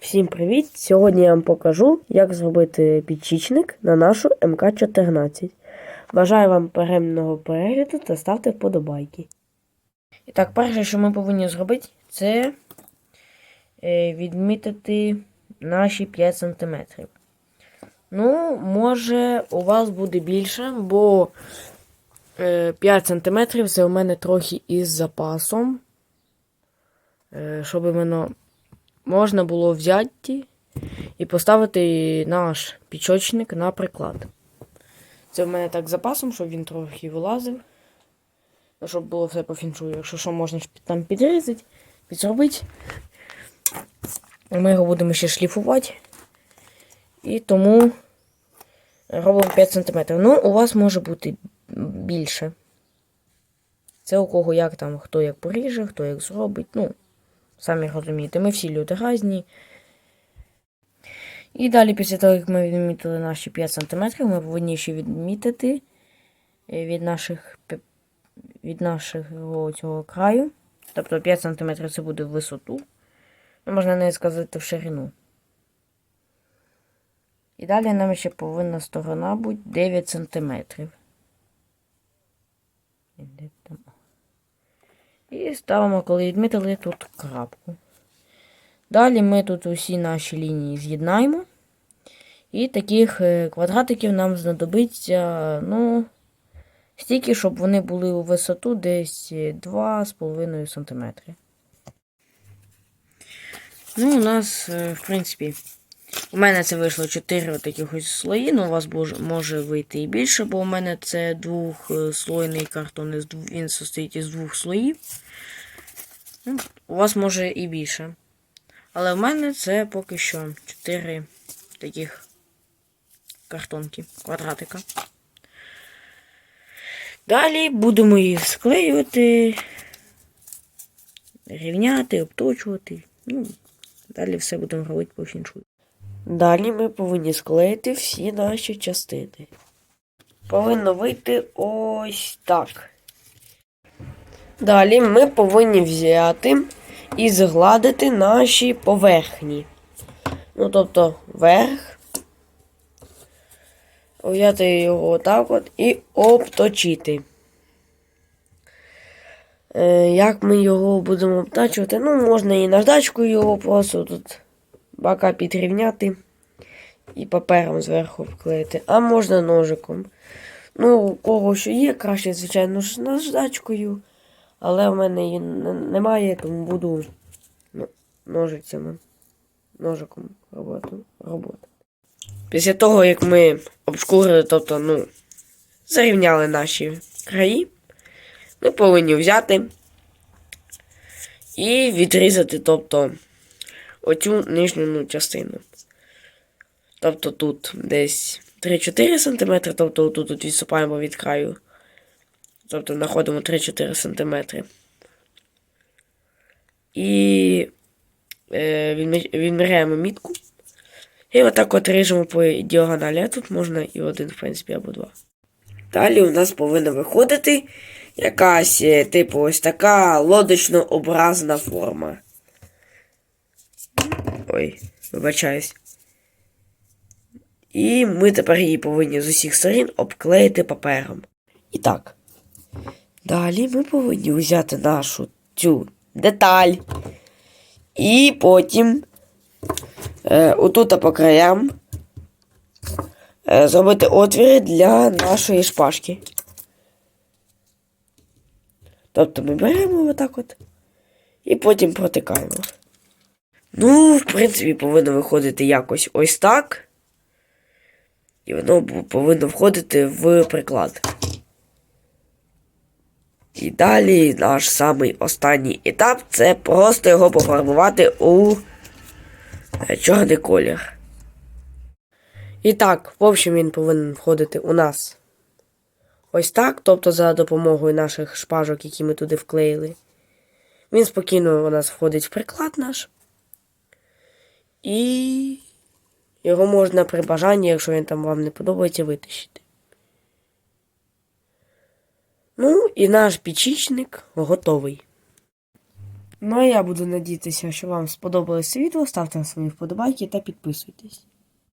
Всім привіт! Сьогодні я вам покажу, як зробити підчічник на нашу МК-14. Бажаю вам приємного перегляду та ставте вподобайки. І так, перше, що ми повинні зробити, це е, відмітити наші 5 см. Ну, може, у вас буде більше, бо е, 5 см це у мене трохи із запасом. Е, щоб іменно можна було взяти і поставити наш пічочник на приклад. Це в мене так запасом, щоб він трохи вилазив. Ну, Щоб було все по фіншую. Якщо що, можна там підрізати, підзробити. Ми його будемо ще шліфувати. І тому робимо 5 см. Ну, у вас може бути більше. Це у кого як там, хто як поріже, хто як зробить. Ну, Самі розумієте, ми всі люди різні. І далі, після того, як ми відмітили наші 5 см, ми повинні ще відмітити е, від наших від нашого цього краю. Тобто 5 см це буде в висоту. Ну, можна не сказати в ширину. І далі нам ще повинна сторона бути 9 см. Де там? І ставимо, коли відмітили тут крапку. Далі ми тут усі наші лінії з'єднаємо. І таких е, квадратиків нам знадобиться, ну, стільки, щоб вони були у висоту десь 2,5 см. Ну, у нас, е, в принципі, у мене це вийшло 4 таких ось слої, ну у вас може вийти і більше, бо у мене це двохслойний картон, він состоїть із двох слоїв. Ну, у вас може і більше. Але в мене це поки що 4 таких картонки, квадратика. Далі будемо їх склеювати, рівняти, обточувати. Ну, далі все будемо робити по фіншую. Далі ми повинні склеїти всі наші частини. Повинно вийти ось так. Далі ми повинні взяти і згладити наші поверхні. Ну, тобто, верх. Взяти його отак от і обточити. Е, як ми його будемо обтачувати? Ну, можна і наждачкою його просто тут бока підрівняти і папером зверху вклеїти, а можна ножиком. Ну, у кого що є, краще, звичайно, ж наждачкою. Але в мене її немає, тому буду ну, ножицями, ножиком роботу, роботи. Після того, як ми обшкурили, тобто, ну, зарівняли наші краї, ми повинні взяти і відрізати, тобто, оцю нижню ну, частину. Тобто тут десь 3-4 см, тобто тут, тут відступаємо від краю. Тобто знаходимо 3-4 см. І е, відміряємо мітку. І отак от ріжемо по діагоналі. Тут можна і один, в принципі, або два. Далі у нас повинна виходити якась, е, типу, ось така лодочно-образна форма. Ой, вибачаюсь. І ми тепер її повинні з усіх сторін обклеїти папером. І так. Далі ми повинні взяти нашу цю деталь. І потім е, отут по краям е, зробити отвіри для нашої шпажки. Тобто ми беремо отак от і потім протикаємо. Ну, в принципі, повинно виходити якось ось так. І воно повинно входити в приклад. І далі наш самий останній етап це просто його пофарбувати у чорний колір. І так, в общем, він повинен входити у нас ось так, тобто за допомогою наших шпажок, які ми туди вклеїли. Він спокійно у нас входить в приклад наш. І його можна при бажанні, якщо він там вам не подобається, витащити. Ну, і наш пічічник готовий. Ну а я буду надіятися, що вам сподобалось це відео. Ставте свої вподобайки та підписуйтесь.